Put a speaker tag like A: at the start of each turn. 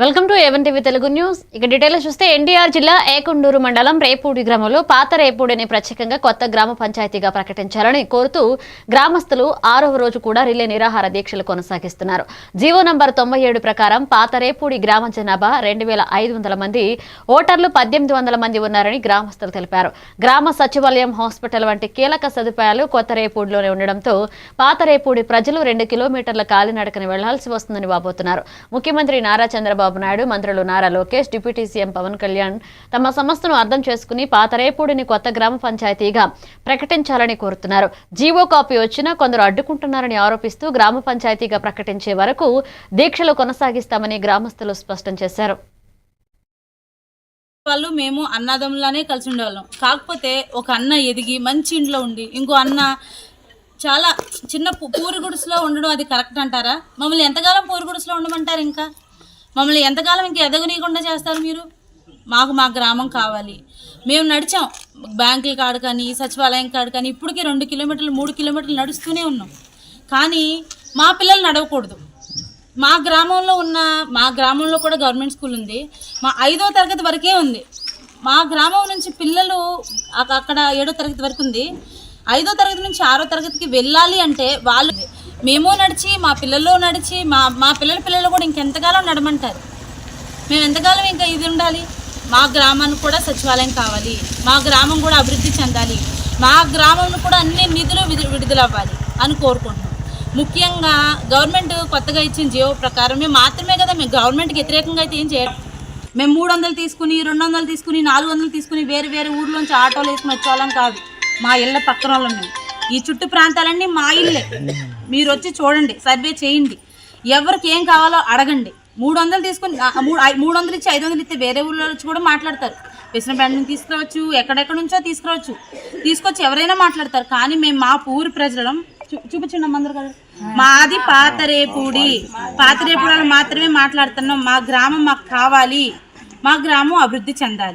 A: Welcome to A one TV Telugu news. ఇక details చూస్తే ఎన్టీఆర్ జిల్లా ఏకుండూరు మండలం రేపూడి గ్రామంలో పాత రేపూడిని ప్రత్యేకంగా కొత్త గ్రామ పంచాయతీగా ప్రకటించాలని కోరుతూ గ్రామస్తులు ఆరవ రోజు కూడా రిలే నిరాహార దీక్షలు కొనసాగిస్తున్నారు. జీవో నంబర్ తొంభై ఏడు ప్రకారం పాత రేపూడి గ్రామ జనాభా రెండు వేల ఐదు వందల మంది ఓటర్లు పద్దెనిమిది వందల మంది ఉన్నారని గ్రామస్తులు తెలిపారు. గ్రామ సచివాలయం హాస్పిటల్ వంటి కీలక సదుపాయాలు కొత్త రేపూడిలోనే ఉండడంతో పాత రేపూడి ప్రజలు రెండు కిలోమీటర్ల కాలినడకని వెళ్ళాల్సి వస్తుందని వాపోతున్నారు. ముఖ్యమంత్రి నారా చంద్రబాబు నాయుడు మంత్రులు నారా లోకేష్ డిప్యూటీ సీఎం పవన్ కళ్యాణ్ తమ సమస్యను అర్థం చేసుకుని పాతరేపూడిని కొత్త గ్రామ పంచాయతీగా ప్రకటించాలని కోరుతున్నారు. జీవో కాపీ వచ్చినా కొందరు అడ్డుకుంటున్నారని ఆరోపిస్తూ గ్రామ పంచాయతీగా ప్రకటించే వరకు దీక్షలు కొనసాగిస్తామని గ్రామస్తులు స్పష్టం చేశారు.
B: వాళ్ళు మేము అన్నదమ్ములానే కలిసి ఉండేవాళ్ళం. కాకపోతే ఒక అన్న ఎదిగి మంచి ఇంట్లో ఉండి ఇంకో అన్న చాలా చిన్న పూరి గుడిసెలో ఉండడం అది కరెక్ట్ అంటారా? మమ్మల్ని ఎంతకాలం పూరి గుడిసెలో ఉండమంటారు ఇంకా? మమ్మల్ని ఎంతకాలం ఇంకా ఎదగనీయకుండా చేస్తారు మీరు? మాకు మా గ్రామం కావాలి. మేము నడిచాం. బ్యాంకుల కాడ కానీ సచివాలయం కాడ కానీ ఇప్పటికీ రెండు కిలోమీటర్లు మూడు కిలోమీటర్లు నడుస్తూనే ఉన్నాం. కానీ మా పిల్లలు నడవకూడదు. మా గ్రామంలో ఉన్న మా గ్రామంలో కూడా గవర్నమెంట్ స్కూల్ ఉంది. మా ఐదో తరగతి వరకే ఉంది. మా గ్రామం నుంచి పిల్లలు అక్కడ ఏడో తరగతి వరకు ఉంది. ఐదో తరగతి నుంచి ఆరో తరగతికి వెళ్ళాలి అంటే వాళ్ళు మేము నడిచి మా పిల్లలు నడిచి మా మా పిల్లల పిల్లలు కూడా ఇంకెంతకాలం నడమంటారు? మేము ఎంతకాలం ఇంకా ఇది ఉండాలి? మా గ్రామానికి కూడా సచివాలయం కావాలి. మా గ్రామం కూడా అభివృద్ధి చెందాలి. మా గ్రామంలో కూడా అన్ని నిధులు విడు- విడుదలవ్వాలి అని కోరుకుంటున్నాం. ముఖ్యంగా గవర్నమెంట్ కొత్తగా ఇచ్చిన జీవో ప్రకారం మేము మాత్రమే కదా మేము గవర్నమెంట్కి వ్యతిరేకంగా అయితే ఏం చేయాలి? మేము మూడు వందలు తీసుకుని రెండు వందలు తీసుకుని నాలుగు వందలు తీసుకుని వేరే వేరే ఊర్లోంచి ఆటోలు వేసుకుని వచ్చేవాళ్ళం కాదు. మా ఇళ్ళ పక్కన వాళ్ళం ఉన్నాయి ఈ చుట్టూ ప్రాంతాలన్నీ మా ఇల్లే మీరు వచ్చి చూడండి సర్వే చేయండి. ఎవరికి ఏం కావాలో అడగండి. మూడు వందలు తీసుకుని మూడు ఐ- మూడు వందలు ఇచ్చి ఐదు వందలు ఇస్తే వేరే ఊళ్ళో వచ్చి కూడా మాట్లాడతారు. పెసినపేట నుంచి తీసుకురావచ్చు ఎక్కడెక్కడ నుంచో తీసుకురావచ్చు. తీసుకొచ్చి ఎవరైనా మాట్లాడతారు. కానీ మేము మా ఊరి ప్రజలం చూ చూపించండి అమ్మ అందరు కదా మాది పాతరేపూడి. పాతరేపూడని మాత్రమే మాట్లాడుతున్నాం. మా గ్రామం మాకు కావాలి. మా గ్రామం అభివృద్ధి చెందాలి.